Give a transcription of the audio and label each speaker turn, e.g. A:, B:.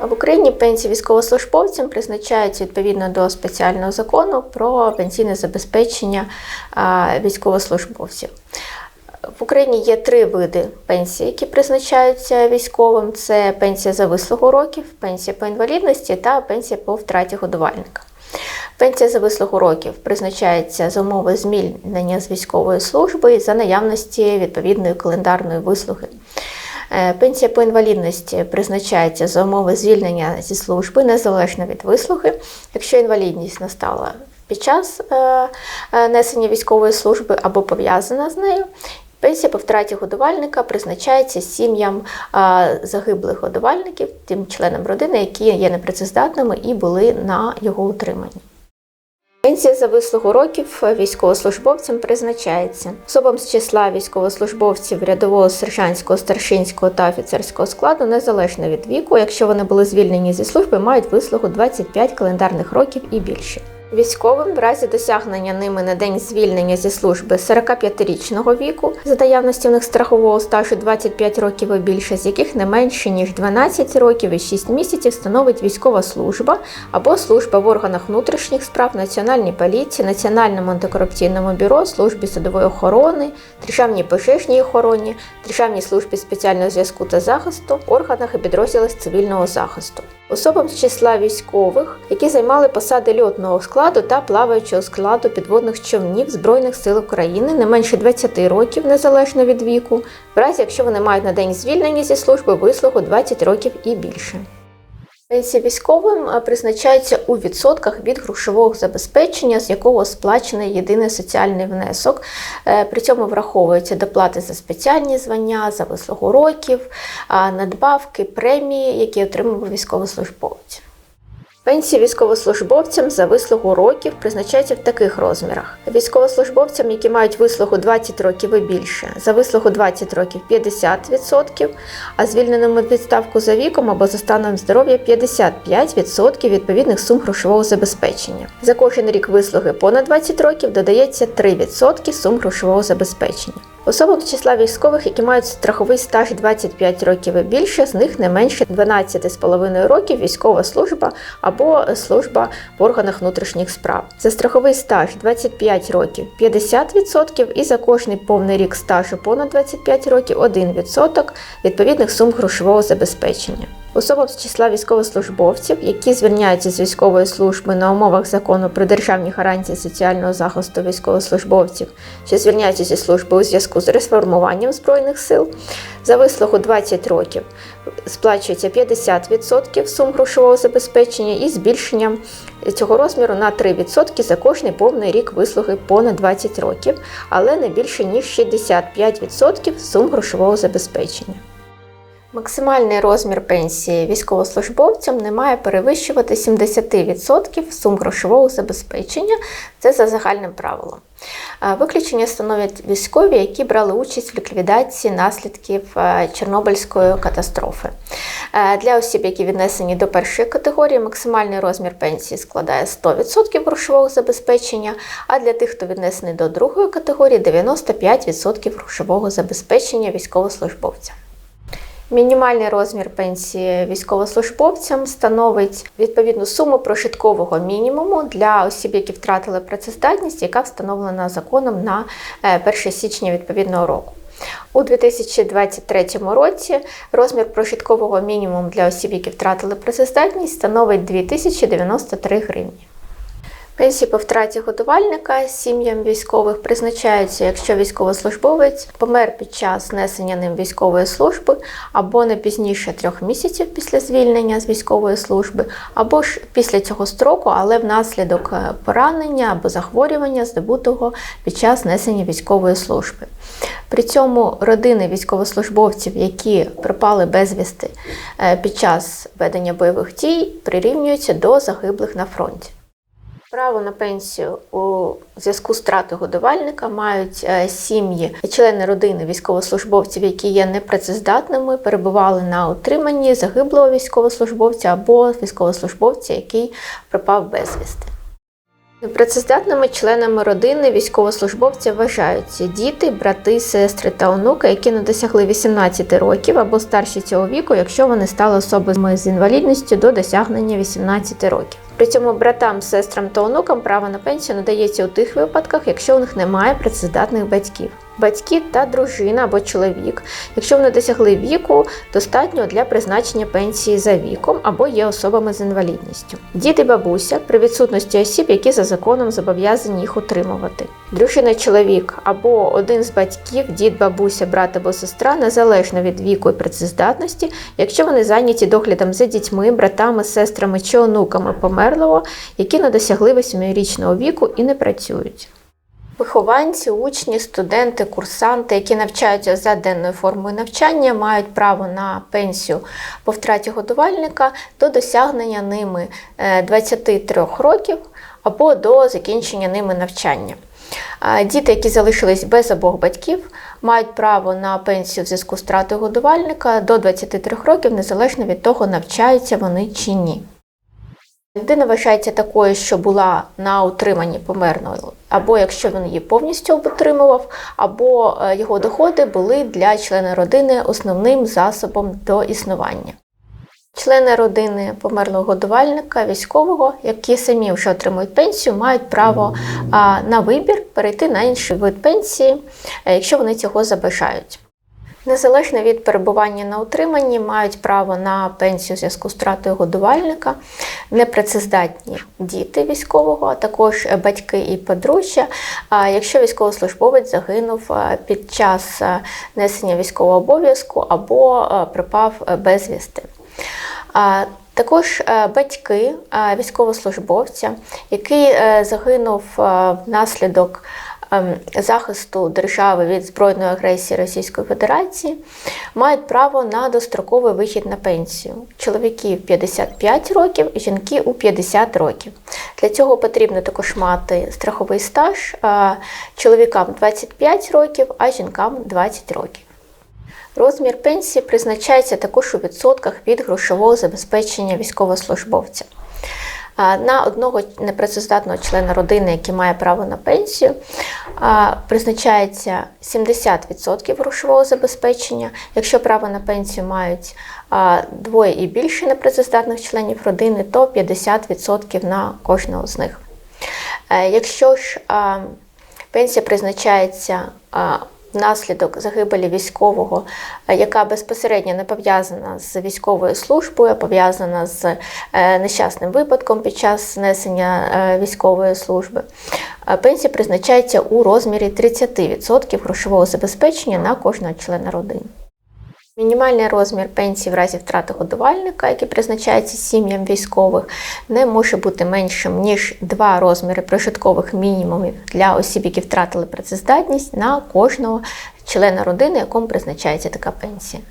A: В Україні пенсії військовослужбовцям призначаються відповідно до спеціального закону про пенсійне забезпечення військовослужбовців. В Україні є три види пенсій, які призначаються військовим: це пенсія за вислугу років, пенсія по інвалідності та пенсія по втраті годувальника. Пенсія за вислугу років призначається за умови змільнення з військової служби за наявності відповідної календарної вислуги. Е, Пенсія по інвалідності призначається за умови звільнення зі служби незалежно від вислуги, якщо інвалідність настала під час е, е, несення військової служби або пов'язана з нею. Пенсія по втраті годувальника призначається сім'ям загиблих годувальників, тим членам родини, які є непрацездатними і були на його утриманні. Пенсія за вислугу років військовослужбовцям призначається особам з числа військовослужбовців рядового, сержантського, старшинського та офіцерського складу незалежно від віку, якщо вони були звільнені зі служби, мають вислугу 25 календарних років і більше. Військовим в разі досягнення ними на день звільнення зі служби 45-річного віку за наявності в них страхового стажу 25 років і більше, з яких не менше ніж 12 років і 6 місяців становить військова служба або служба в органах внутрішніх справ, Національній поліції, Національному антикорупційному бюро, службі садової охорони, Державній пожежній охороні, Державній службі спеціального зв'язку та захисту, органах і підрозділах цивільного захисту. Особам з числа військових, які займали посади льотного складу та плаваючого складу підводних човнів Збройних сил України не менше 20 років незалежно від віку, в разі якщо вони мають на день звільнення зі служби вислугу 20 років і більше. Пенсія військовим е, призначається у відсотках від грошового забезпечення, з якого сплачений єдиний соціальний внесок. Е, При цьому враховуються доплати за спеціальні звання, за вислугу років, надбавки, премії, які отримував військовослужбовець. Пенсії військовослужбовцям за вислугу років призначаються в таких розмірах: військовослужбовцям, які мають вислугу 20 років і більше, за вислугу 20 років 50%, а звільненим від відставку за віком або за станом здоров'я 55% відповідних сум грошового забезпечення. За кожен рік вислуги понад 20 років додається 3% сум грошового забезпечення. Особам з числа військових, які мають страховий стаж 25 років і більше, з них не менше 12,5 років військова служба або служба в органах внутрішніх справ. За страховий стаж 25 років 50% і за кожний повний рік стажу понад 25 років 1% відповідних сум грошового забезпечення. Особам з числа військовослужбовців, які звільняються з військової служби на умовах закону про державні гарантії соціального захисту військовослужбовців, що звільняються зі служби у зв'язку з реформуванням збройних сил, за вислугу 20 років сплачується 50% сум грошового забезпечення і збільшенням цього розміру на 3% за кожний повний рік вислуги понад 20 років, але не більше ніж 65% сум грошового забезпечення. Максимальний розмір пенсії військовослужбовцям не має перевищувати 70% сум грошового забезпечення. Це за загальним правилом. Е, Виключення становлять військові, які брали участь в ліквідації наслідків е, Чорнобильської катастрофи. Е, Для осіб, які віднесені до першої категорії, максимальний розмір пенсії складає 100% грошового забезпечення, а для тих, хто віднесений до другої категорії, 95% грошового забезпечення військовослужбовця. Мінімальний розмір пенсії військовослужбовцям становить відповідну суму прожиткового мінімуму для осіб, які втратили працездатність, яка встановлена законом на е, 1 січня відповідного року. У 2023 році розмір прожиткового мінімуму для осіб, які втратили працездатність, становить 2093 гривні. Пенсії по втраті годувальника сім'ям військових призначаються, якщо військовослужбовець помер під час несення ним військової служби, або не пізніше трьох місяців після звільнення з військової служби, або ж після цього строку, але внаслідок е, поранення або захворювання, здобутого під час несення військової служби. При цьому родини військовослужбовців, які припали безвісти е, під час ведення бойових дій, прирівнюються до загиблих на фронті. Право на пенсію у зв'язку з втратою годувальника мають е, сім'ї, члени родини військовослужбовців, які є непрацездатними, перебували на утриманні загиблого військовослужбовця або військовослужбовця, який пропав безвісти. Непрацездатними членами родини військовослужбовця вважаються діти, брати, сестри та онуки, які не досягли 18 років або старші цього віку, якщо вони стали особами з інвалідністю до досягнення 18 років. При цьому братам, сестрам та онукам право на пенсію надається у тих випадках, якщо у них немає працездатних батьків. Батьки та дружина або чоловік, якщо вони досягли віку, достатньо для призначення пенсії за віком або є особами з інвалідністю. Діти бабуся при відсутності осіб, які за законом зобов'язані їх утримувати. Дружина, чоловік або один з батьків, дід, бабуся, брат або сестра, незалежно від віку і працездатності, якщо вони зайняті доглядом за дітьми, братами, сестрами чи онуками померлого, які не досягли 8-річного віку і не працюють. Вихованці, учні, студенти, курсанти, які навчаються за денною формою навчання, мають право на пенсію по втраті годувальника до досягнення ними е, 23 років або до закінчення ними навчання. Діти, які залишились без обох батьків, мають право на пенсію в зв'язку з втратою годувальника до 23 років, незалежно від того, навчаються вони чи ні. Людина вважається такою, що була на утриманні померного, або якщо він її повністю утримував, або е, його доходи були для члена родини основним засобом до існування. Члени родини померлого годувальника, військового, які самі вже отримують пенсію, мають право на вибір перейти на інший вид пенсії, е, якщо вони цього забажають. Незалежно від перебування на утриманні, мають право на пенсію у зв'язку з втратою годувальника, непрацездатні діти військового, а також батьки і подружжя, якщо військовослужбовець загинув під час несення військового обов'язку або припав а, безвісти. Також е, батьки е, військовослужбовця, який е, загинув е, внаслідок захисту держави від збройної агресії Російської Федерації, мають право на достроковий вихід на пенсію. Чоловіків 55 років, жінки у 50 років. Для цього потрібно також мати страховий стаж е, чоловікам 25 років, а жінкам 20 років. Розмір пенсії призначається також у відсотках від грошового забезпечення військовослужбовця. На одного непрацездатного члена родини, який має право на пенсію, призначається 70% грошового забезпечення. Якщо право на пенсію мають двоє і більше непрацездатних членів родини, то 50% на кожного з них. Е, Якщо ж пенсія призначається внаслідок загибелі військового, е, яка безпосередньо не пов'язана з військовою службою, а пов'язана з е, нещасним випадком під час несення е, військової служби. Пенсія призначається у розмірі 30% грошового забезпечення на кожного члена родини. Мінімальний розмір пенсії в разі втрати годувальника, який призначається сім'ям військових, не може бути меншим ніж два розміри прожиткових мінімумів для осіб, які втратили працездатність на кожного члена родини, якому призначається така пенсія.